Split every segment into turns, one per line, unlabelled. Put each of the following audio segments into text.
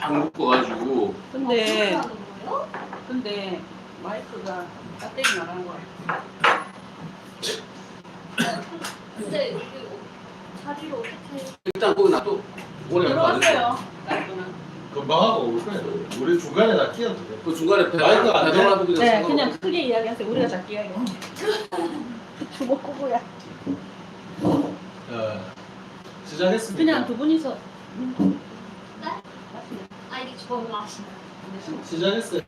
쫙 묶어가지고
근데? 근데 마이크가 배터리 나간 거야.
근데 자리를 어떻게
일단 거기 놔둬. 오래 안 가는
들어왔어요. 나이거는.
금방 하고 올 거예요. 우리 중간에 다 끼어도 돼.
그 중간에 배
마이크가 안 돼?
배달놔도 그냥
네,
상관없어.
그냥 크게 이야기하세요. 우리가 작게 이야기해. 주먹 끄고야.
어, 시작했습니다.
그냥 두 분이서.
아 이게 저를 아시나
시작했어요.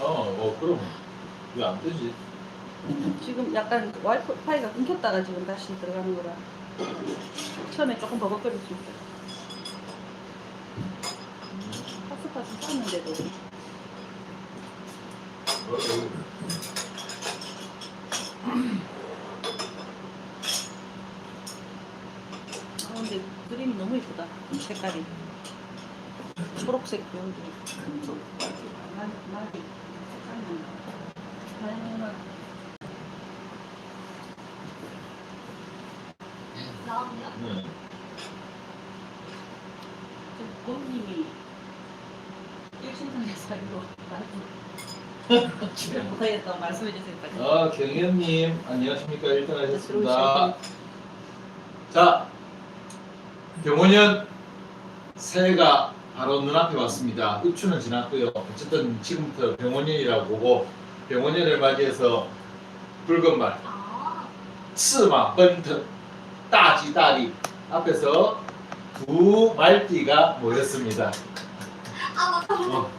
어, 어 그럼 왜 안 되지?
지금 약간 와이파이가 끊겼다가 지금 다시 들어가는 거라. 처음에 조금 버벅거릴 수 있어요. 핫스팟 쌌는데도.
어, 어.
아, 근데 그림이 너무 이쁘다. 색깔이. 초록색 집에 못하겠다고 말씀해 주세요. 빨리.
아, 경현님 안녕하십니까? 일단 하셨습니다.
들어오시고.
자, 병원년 새해가 바로 눈앞에 왔습니다. 입추는 지났고요. 어쨌든 지금부터 병원년이라고 보고 병원년을 맞이해서 붉은 말,
아
스마, 번트, 따지, 따리 앞에서 두 말띠가 모였습니다.
아, 맞다
어.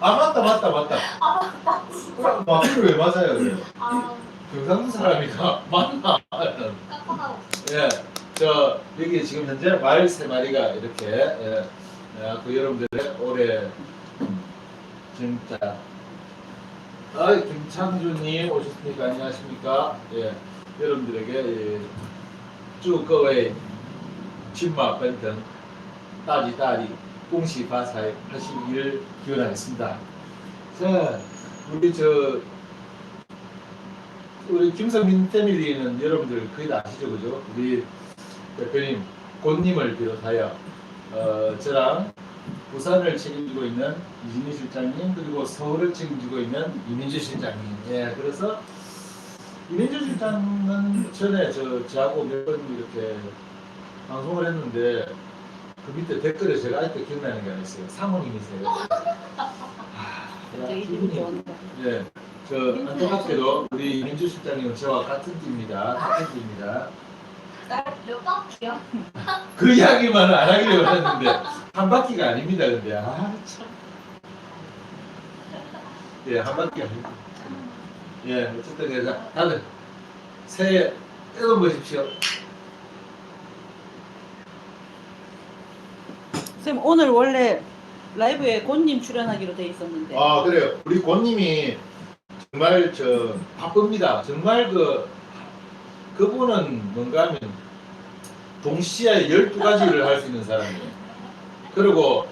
아 맞다 맞다 맞다. 아 맞다. 마음을 왜 맞아요?
아
경상도 사람이가 맞나?
깜빡하고
예, 저 여기 지금 현재 말 세 마리가 이렇게 예, 예, 그 여러분들의 올해 음, 진짜 아 김창주님 오셨습니까? 안녕하십니까? 예, 여러분들에게 예, 쭉各位 친마 밴든 따지 따리 공시 바사에 하시기를 기원하겠습니다. 자, 우리 저 우리 김성민 패밀리는 여러분들 거의 다 아시죠, 그죠? 우리 대표님, 곤님을 비롯하여 어, 저랑 부산을 책임지고 있는 이진희 실장님 그리고 서울을 책임지고 있는 이민주 실장님. 예, 그래서 이민주 실장은 전에 저 저하고 몇 번 이렇게 방송을 했는데 그 밑에 댓글에 제가 아직도 기억나는 게 하나 있어요. 사모님이세요. 아, 이분이. 예, 저 안타깝게도 우리 민주 실장님은 저와 같은 띠입니다. 같은 띠입니다.
몇 바퀴요?
그 이야기만은 안 하기로 했는데 한 바퀴가 아닙니다. 근데 아 참. 예, 한 바퀴 아닙니다. 예, 어쨌든 그래서 다들 새해 뜨거 보십시오.
쌤 오늘 원래 라이브에 곤님 출연하기로 돼 있었는데
아 그래요. 우리 권님이 정말 저 바쁩니다. 정말 그 그분은 뭔가 하면 동시에 12가지를 할수 있는 사람이에요. 그리고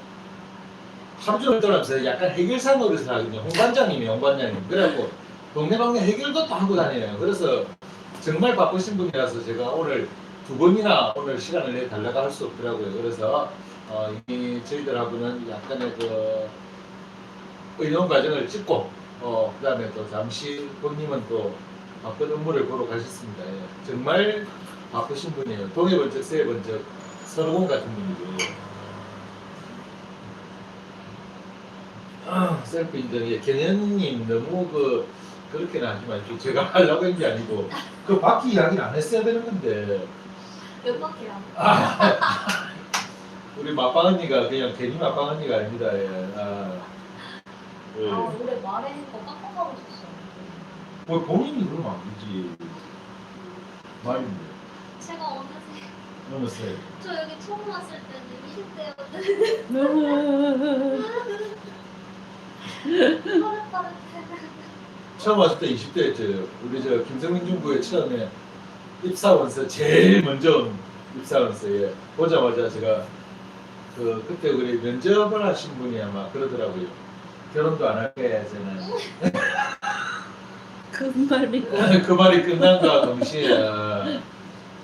하루 종일 떠나면서 약간 해결사 노릇을 하거든요. 홍반장님이 홍반장님. 그래갖고 동네방네 해결도 또 하고 다녀요. 그래서 정말 바쁘신 분이라서 제가 오늘 두 번이나 오늘 시간을 내 달라고 할 수 없더라고요. 그래서 어, 이미 저희들하고는 약간의 그 의논 과정을 찍고 어, 그다음에 또 잠시 본님은 또 바쁜 업무를 보러 가셨습니다. 예. 정말 바쁘신 분이에요. 동해 번쩍 세 번쩍 서러운 같은 분이고요. 아, 셀프 인정. 예, 경현님 너무 그 그렇게는 하지 마십시오. 제가 하려고 한 게 아니고 그 바퀴 이야기를 안 했어야 되는 건데
몇 바퀴요?
우리 마빵 언니가 그냥 괜히 마빵 언니가 아닙니다. 예. 아, 예.
아 올해 말에 거 깜빡하고 있었어
뭐 본인이 그러면 안 되지. 말인데.
제가 어느새
너무 세.
저 여기 처음 왔을 때는 20대였는데 빠릇빠릇해
처음 왔을 때 20대였죠. 우리 저 김성민 중부에 처음에 입사원서 제일 먼저 온 입사원서에 보자마자 제가 그 그때 우리 면접을 하신 분이 아마 그러더라고요. 결혼도 안할 거야 저는.
그 말 믿고
그 말이 끝난과 동시에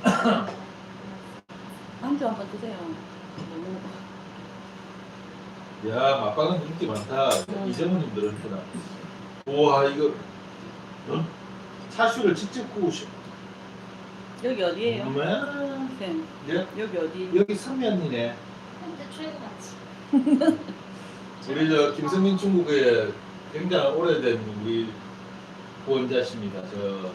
안주 한번 드세요. 너무
야 맛방은 인기 많다.
음.
이재모님들은 그나. 우와 이거 어? 차슈를 직접 구우셔.
여기 어디예요?
음,
쌤
예?
여기 어디?
여기 선면이네.
근데 최고 맞지.
우리 저 김성민 중국의 굉장히 오래된 우리 후원자십니다. 저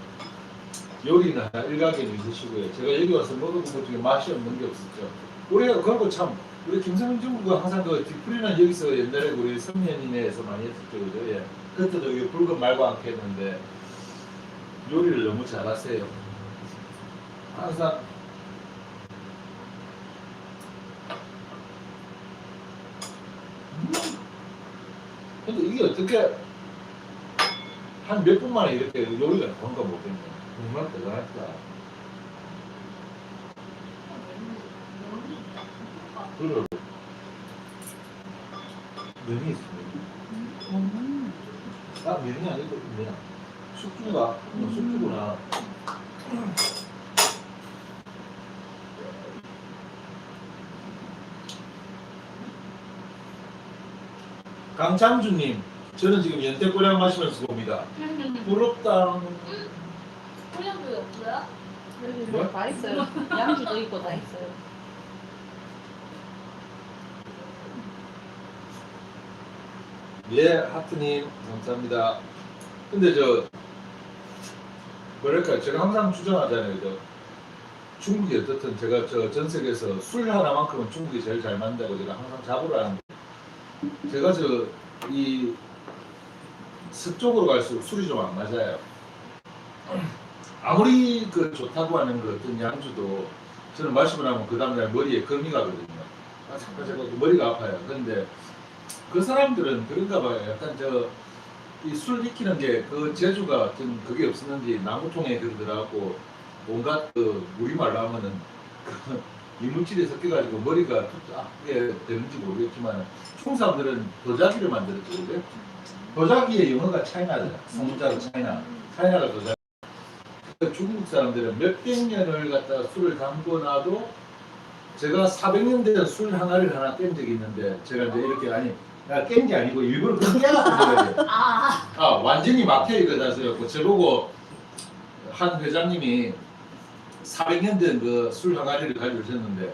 하나 일가견이 있으시고요. 제가 여기 와서 먹어본 것 중에 맛이 없는 게 없었죠. 우리가 그리고 참 우리 김성민 중국은 항상 그 뒤풀이는 여기서 옛날에 우리 성년이네에서 많이 했었죠, 그죠? 예. 그때도 여기 붉은 말과 함께 했는데 요리를 너무 잘하세요. 항상 근데 이게 어떻게 한 몇 분 만에 이렇게 요리가 나온가 모르겠네. 정말 대단했다. 그래. 면이 있습니다.
음.
아, 면이 아니고 면. 숙주가, 어, 숙주구나. 강창주님, 저는 지금 연태고량 마시면서 봅니다. 부럽다.
여기
뭐?
뭐다 있어요. 양주도 있고 다 있어요.
예, 하트님, 감사합니다. 근데 저, 뭐랄까, 제가 항상 주장하잖아요. 저 중국이 어떻든 제가 저 전 세계에서 술 하나만큼은 중국이 제일 잘 만든다고 제가 항상 자부를 하는데, 제가 저, 이, 서쪽으로 갈수록 술이 좀 안 맞아요. 아무리 그 좋다고 하는 그 어떤 양주도 저는 마시고 나면 그 다음날 머리에 금이 가거든요. 아, 잠깐 제가 머리가 아파요. 근데 그 사람들은 그런가 봐요. 약간 저, 이술 익히는 게 그 재주가 좀 그게 없었는지 나무통에 그러더라고 온갖 그 물이 말라면은 그 이물질이 섞여가지고 머리가 뚜렷하게 되는지 모르겠지만 총 사람들은 도자기를 만들었죠. 그죠? 도자기의 영어가 차이나잖아. 성자로 차이나. 차이나가 도자기. 그 중국 사람들은 몇백 년을 갖다가 술을 담궈놔도 제가 400년 된 술 하나를 하나 깬 적이 있는데 제가 이제 이렇게 아니 깬 게 아니고 일부러 그렇게 깨놨거든요.
아,
아 완전히 막혀 있거든요. 저보고 한 회장님이 400년 된 그 술 항아리를 가지고 오셨는데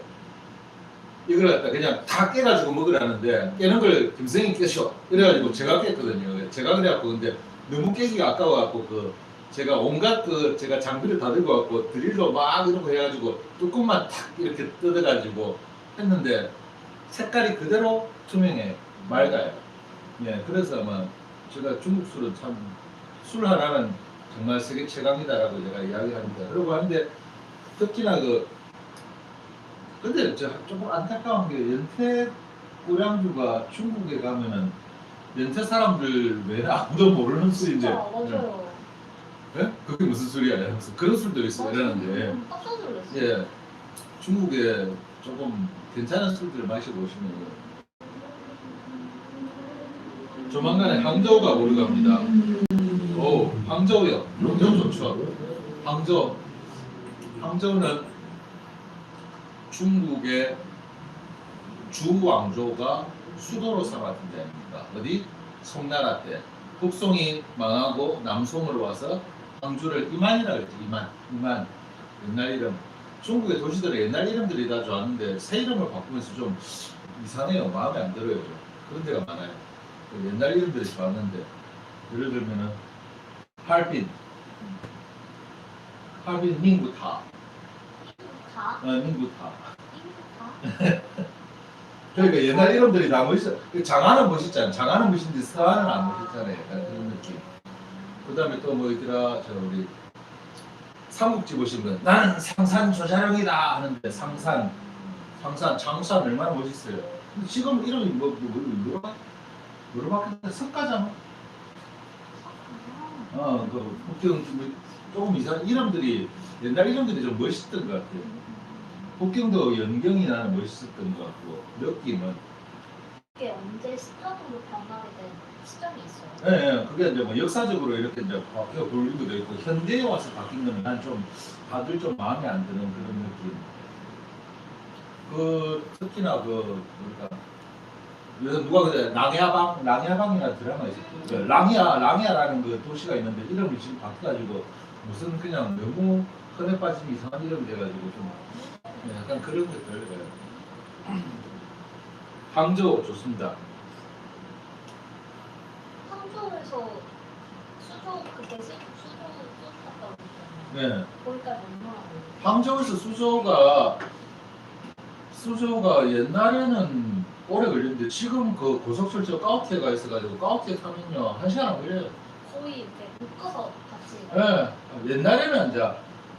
이걸 갖다 그냥 다 깨가지고 먹으라는데 깨는 걸 김성이 깨셔. 그래가지고 제가 깼거든요. 제가 그래갖고 근데 너무 깨기가 아까워갖고 그 제가 온갖 그 제가 장비를 다 들고 갖고 드릴로 막 이런 거 해가지고 뚜껑만 탁 이렇게 뜯어가지고 했는데 색깔이 그대로 투명해 맑아요. 예, 그래서 아마 제가 중국 술은 참 술 하나는 정말 세계 최강이다라고 제가 이야기합니다. 그러고 하는데 특히나 그 근데 저 조금 안타까운 게 연태 고량주가 중국에 가면은 연태 사람들 외에 아무도 모르는 술인데
맞아요.
예? 그게 무슨 술이야? 이러면서 그런 술도 있어 이러는데
음, 깜짝 놀랐어요.
예 중국에 조금 괜찮은 술들을 마셔보시면 조만간에 항저우가 오르 갑니다. 오 항저우요. 항저우 좋죠. 항저우 항저우는 중국의 주왕조가 수도로 삼았던 데입니다. 어디? 송나라 때. 북송이 망하고 남송으로 와서 광주를 이만이라고 했지 이만 이만 옛날 이름 중국의 도시들의 옛날 이름들이 다 좋았는데 새 이름을 바꾸면서 좀 이상해요 마음에 안 들어요 좀. 그런 데가 많아요 그 옛날 이름들이 좋았는데 예를 들면은 할빈 할빈 민구타
다?
어, 민구타? 그러니까 옛날 이름들이 다 멋있어. 그 장안은 멋있잖아. 장안은 멋있는데 서안은 안 멋있잖아요. 그런 느낌. 그 다음에 또 뭐 있더라, 저 우리 삼국지 보시면 나는 상산 조자룡이다 하는데 상산, 상산, 장산 얼마나 멋있어요. 근데 지금 이름이 뭐, 뭐, 뭐, 뭐라, 바뀌었는데 석가장? 어, 그 북경 좀 조금 이상 이름들이 옛날 이름들이 좀 멋있던 것 같아요. 북경도 연경이 나는 멋있었던 것 같고 느낌은
이게 언제 시점이 있어요.
예, 예, 그게 이제 뭐 역사적으로 이렇게 이제 바뀌어 돌리기도 있고 현대에 와서 바뀐 거는 난 좀 다들 좀 마음에 안 드는 그런 느낌. 그 특히나 그 뭐랄까 그래서 누가 그래 랑야방 랑야방이라는 드라마 있었어. 그 랑야 랑야라는 그 도시가 있는데 이름이 지금 바뀌어가지고 무슨 그냥 너무 흔해 빠진 이상한 이름이 돼가지고 좀 약간 그런 것들 예. 항저우 좋습니다.
항저우에서 수조 그때 수- 수조 수조 갔다 오셨잖아요.
네.
거기까지 얼마나 걸려요?
항저우에서 수조가 수조가 옛날에는 오래 걸렸는데 지금 그 고속철도 까오티에가 있어가지고 까오티에 타면요 한 시간 안 걸려요.
거의 이렇게 묶어서 같이
예. 옛날에는 이제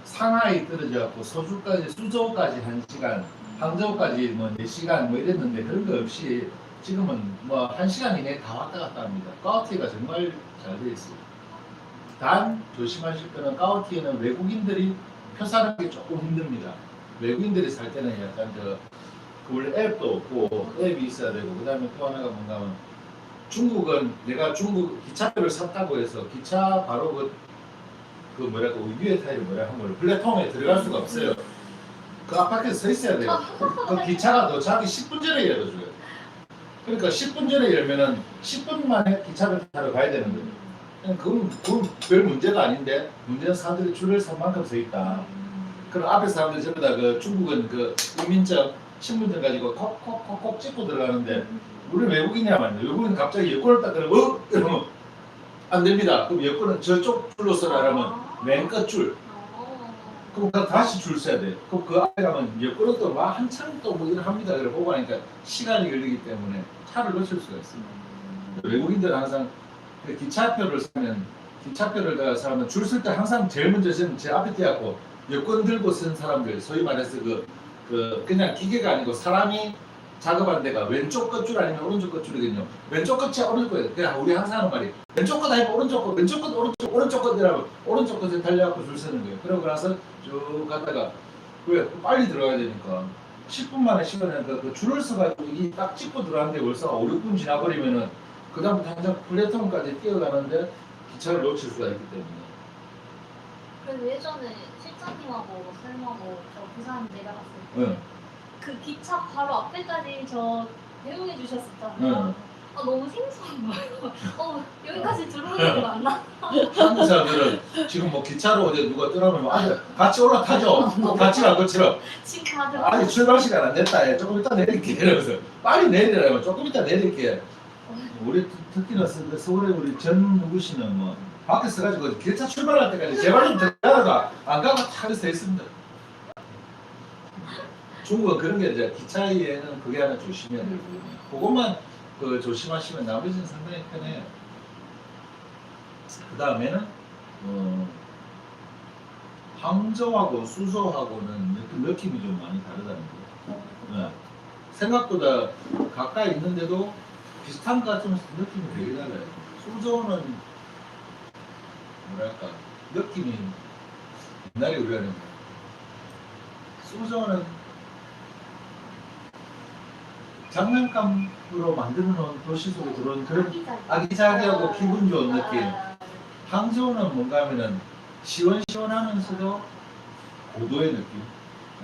상하이 떨어져갖고 소주까지 수조까지 한 시간, 항저우까지 뭐네 시간 뭐 이랬는데 그런 거 없이 지금은 뭐한 시간 이내에 다 왔다 갔다 합니다. 까오티가 정말 잘돼 있어요. 단 조심하실 거는 까오티에는 외국인들이 표 사는 게 조금 힘듭니다. 외국인들이 살 때는 약간 저, 그 원래 앱도 없고 앱이 있어야 되고 그 다음에 또 하나가 뭔가 하면 중국은 내가 중국 기차표를 샀다고 해서 기차 바로 그, 그 뭐랄까 위에 타일 뭐라 하면 플랫폼에 들어갈 수가 없어요. 그 앞바퀴에 서 있어야 돼요. 그 기차가 도착하기 10분 전에 열어줘요. 그러니까 10분 전에 열면은 10분 만에 기차를 타러 가야 되는 거예요. 그건, 그건 별 문제가 아닌데 문제는 사람들이 줄을 선 만큼 서 있다. 그럼 앞에 사람들 전부 다 그 중국은 그 이민증 신분증 가지고 콕콕콕콕 찍고 들어가는데 우리 외국인이야 말이야. 외국인 갑자기 여권을 딱 들고 어? 이러면 안 됩니다. 그럼 여권은 저쪽 줄로 서라면 맨 끝 줄.
어.
그럼 그 다시 줄 서야 돼. 그럼 그 앞에 가면 여권은 또막 한참 또 뭐 일을 합니다. 그래 보고 하니까 시간이 걸리기 때문에 차를 놓칠 수가 있어요. 외국인들은 항상 그 기차표를 사면 기차표를 다 사면 줄쓸때 항상 제일 먼저 저는 제 앞에 뛰었고 여권 들고 쓴 사람들 소위 말해서 그, 그 그냥 기계가 아니고 사람이 작업하는 데가 왼쪽 끝줄 아니면 오른쪽 끝줄이거든요. 왼쪽 끝이 오른쪽 끝. 그냥 우리 항상 하는 말이 왼쪽 끝 아니면 오른쪽 끝, 왼쪽 끝, 오른쪽, 오른쪽 끝이라면 오른쪽 끝에 달려갖고 줄 서는 거예요. 그러고 나서 쭉 갔다가 왜 빨리 들어가야 되니까 10분 만에 시간에 그, 그 줄을 서가지고 이게 딱 찍고 들어갔는데 벌써 5, 6분 지나버리면은 그 다음부터 당장 플랫폼까지 뛰어가는데 기차를 놓칠 수가 있기 때문에
그래서 예전에 실장님하고 쌤하고 저 부산 내려갔을 때
네.
그 기차 바로 앞에까지 저 대응해 주셨었잖아요.
네.
아, 너무 생소한 거예요. 어, 여기까지 들어오는 거 맞나?
한국 사람들은 지금 뭐 기차로 어제 누가 떠나면 아니 같이 올라타죠 같이 갈 것처럼
지금 다들
아니 출발 시간 안 됐다 해. 조금 이따 내릴게 이러면서 빨리 내리라면 조금 이따 내릴게 우리 특- 특히나 서- 서울에 우리 전 누구시는 뭐 밖에 서 가지고 기차 출발할 때까지 제발 좀 들어가다가 안 가고 타고 서 있습니다 중국은 그런 게 이제 기차에는 그게 하나 조심해야 돼요 그것만 그 조심하시면 나머지는 상당히 편해요 그 다음에는 어, 항저하고 수소하고는 느낌, 느낌이 좀 많이 다르다는 거예요. 네. 생각보다 가까이 있는데도 비슷한 것 같으면서 느낌이 되게 달라요. 수소는 뭐랄까 느낌이 옛날에 우리가 수소는 장난감으로 만들어 놓은 도시 속에 들어온 그런 아기자기하고 기분 좋은 느낌. 항저우는 뭔가 하면은 시원시원하면서도 고도의 느낌.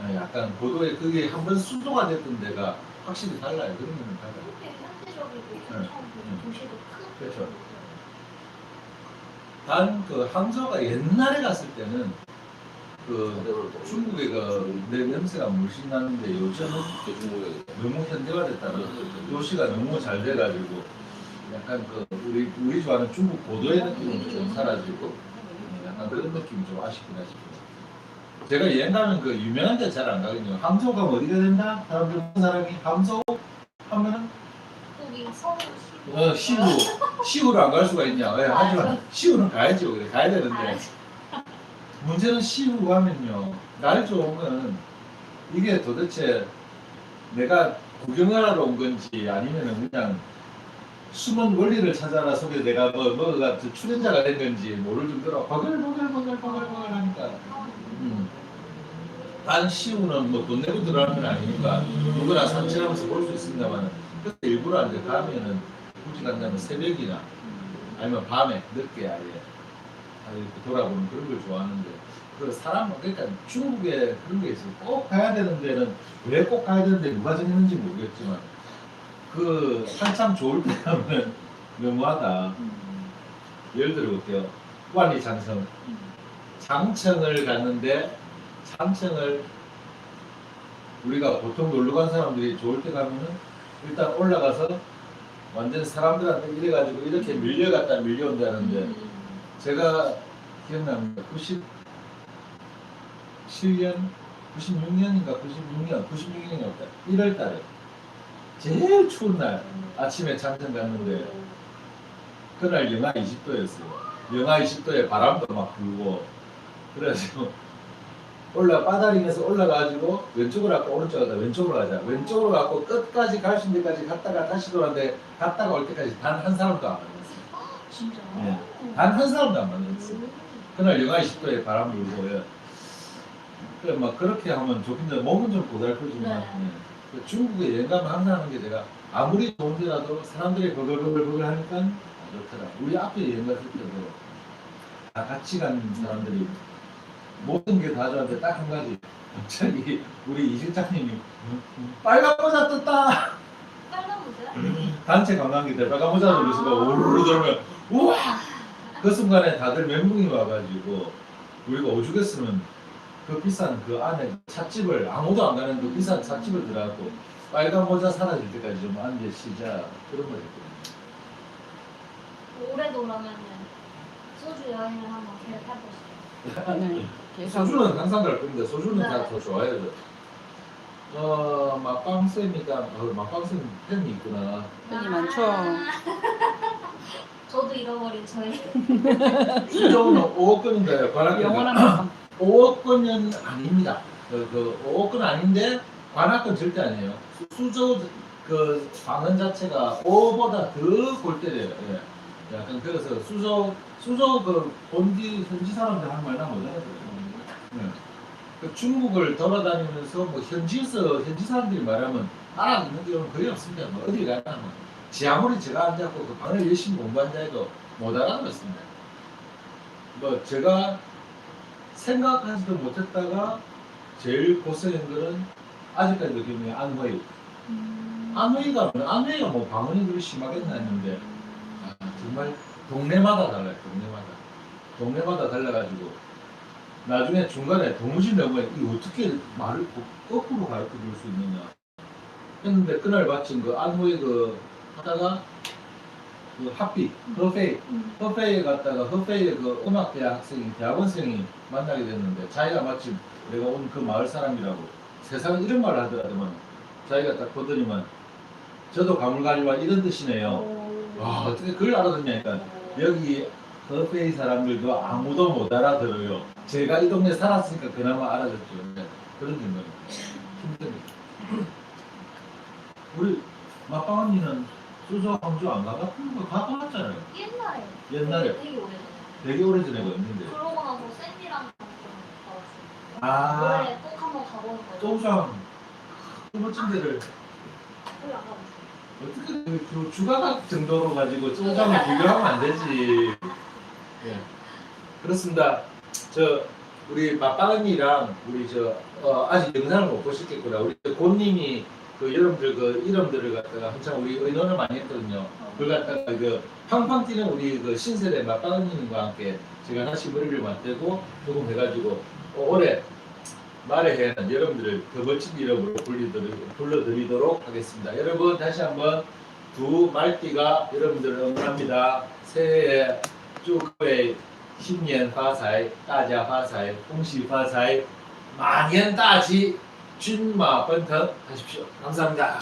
네, 약간 고도의 그게 한 번 수도가 됐던 데가 확실히 달라요. 그런 면은 달라요. 네.
크고
그렇죠. 단 그 항저우가 옛날에 갔을 때는 그 중국의 그내 냄새가 물씬 나는데 요즘은
중국에
너무 현대화됐다는 도시가 너무 잘 돼가지고 약간 그 우리 우리 좋아하는 중국 고도의 느낌은 좀 사라지고 약간 그런 느낌이 좀 아쉽긴 하시고 제가 가면 그 유명한 데 잘 안 가거든요. 가면 어디가 된다? 사람들 사람이 항저우 하면은 어, 시우 시우를 안 갈 수가 있냐? 왜? 하지만 시우는 가야죠. 그래 가야 되는데 문제는 시우 가면요 날 좋은 거는 이게 도대체 내가 구경하러 온 건지 아니면은 그냥 숨은 원리를 찾아라 속에 내가 뭐 뭐가 저 출연자가 된 건지 모를 정도로 버글버글버글버글버글 하니까 음. 단 시우는 뭐 돈 내고 들어가는 건 아니니까 누구나 산책하면서 볼 수 있습니다만 그때 일부러 이제 가면은 굳이 간다면 새벽이나 아니면 밤에 늦게 아예 이렇게 돌아보는 그런 걸 좋아하는데 그 사람 그러니까 중국에 그런 게 있어요. 꼭 가야 되는 데는 왜 꼭 가야 되는데 누가 정했는지 모르겠지만 그 한참 좋을 때 하면 너무하다. 예를 들어 볼게요. 관리 장성. 장청을 갔는데 장청을 우리가 보통 놀러 간 사람들이 좋을 때 가면은 일단 올라가서 완전 사람들한테 이래가지고 이렇게 밀려갔다 밀려온다는데 제가 기억납니다. 97년, 96년인가 96년, 96년이었다. 1월 달에 제일 추운 날 아침에 장청 갔는데 그날 영하 20도였어요. 영하 20도에 바람도 막 불고 그래가지고 올라 빠다리에서 올라가지고 왼쪽으로 갔고 오른쪽으로 가다 왼쪽으로 가자 왼쪽으로 가고 끝까지 갈 수 있는 데까지 갔다가 다시 돌아왔는데 갔다가 올 때까지 단 한 사람도 안 만났어요.
진짜.
네. 단 한 사람도 안 만났어요. 그날 영하 20도에 바람 불고요. 그래 막 그렇게 하면 좋긴데 몸은 좀 고달프지만
네.
예. 그 중국에 여행 가면 항상 하는 게 제가 아무리 좋은데라도 사람들이 버글버글버글 하니까 안 좋더라. 우리 앞에 여행 갔을 때도 다 같이 간 사람들이 모든 게 다 좋았는데 딱 한 가지 갑자기 우리 이 실장님이 빨간 모자 떴다
빨간 모자?
단체 관광객들 빨간 모자 돌리시고 우르르 돌면 우와 그 순간에 다들 멘붕이 와가지고 우리가 오죽했으면 그 비싼 그 안에 찻집을 아무도 안 가는 그 비싼 찻집을 들어가고 빨간 모자 사라질 때까지 좀 앉으시자 그런 거였거든요.
소주 여행을 한번 계획해보시죠.
네. 계속
소주는 항상 갈 겁니다. 소주는
네.
다 더 좋아해요. 어, 막방쌤이가 어, 막방쌤 팬이 있구나.
팬이 많죠.
저도 잃어버린 저의
수저는 5억 건인가요? 관악기가
영원한 감
5억 건은 아닙니다. 그, 그 5억 건 아닌데 관악건 절대 아니에요. 수- 수저 그 방언 자체가 5보다 더 골때려요. 예. 약간 그래서 수저 수저 그 본디 현지 사람들 한 말나 못 알아들어요. 예. 그 중국을 돌아다니면서 뭐 현지에서 현지 사람들이 말하면 알아듣는 경우는 거의 없습니다. 뭐 어디 가나 뭐. 지 아무리 제가 앉았고 그 방을 열심히 공부한다 해도 못 알아듣습니다. 뭐 제가 생각하지도 못했다가 제일 고생한 거는 아직까지도 기억나요. 안웨이. 안웨이가 뭐- 안웨이가 뭐 방언이 그리 심하겠나 했는데 아, 정말 동네마다 달라요. 동네마다. 동네마다 달라가지고 나중에 중간에 도무지 너무 이 어떻게 말을 거- 거꾸로 가르쳐 줄 수 있느냐 했는데 그날 마침 그 안웨이 그 하다가 그 학비 허페이 허페이에 갔다가 허페이에 그 음악대학 학생이 대학원생이 만나게 됐는데 자기가 마침 내가 온 그 마을 사람이라고 세상 이런 말을 하더라더만 자기가 딱 보더니만 저도 가물가지와 이런 뜻이네요. 와 어떻게 그걸 알아듣냐니까 여기 허페이 사람들도 아무도 못 알아들어요. 제가 이 동네 살았으니까 그나마 알아듣죠. 네, 그런 생각이 힘듭니다. 우리 마빵 언니는 수저 광주 안 가봤던 거 가봤잖아요.
옛날에.
옛날에.
되게 오래전에
되게 오래전에 갔는데.
그러고 나서 샌디랑 가봤어요.
아.
원래 꼭 한번 가보는 거죠.
그 멋진 데를
안 가봤어요.
어떻게 그, 그 주가각 정도로 가지고 쪼우장을 비교하면 안 되지. 예. 그렇습니다. 저 우리 마빵언니랑 우리 저 어, 아직 영상을 못 보셨겠구나. 우리 고님이 그 여러분들 그 이름들을 갖다가 한참 우리 의논을 많이 했거든요. 그걸 갖다가 그 팡팡 뛰는 우리 그 신세대 막방님과 함께 제가 다시 머리를 맞대고 녹음해가지고 어, 올해 말에 해는 여러분들을 더 멋진 이름으로 불러드리도록 하겠습니다. 여러분 다시 한번 두 말띠가 여러분들을 응원합니다. 새해 쭉의 신년 화사에 따자 화사에 홍시 화사에 만년 따지 준마 번腾하십시오. 감사합니다.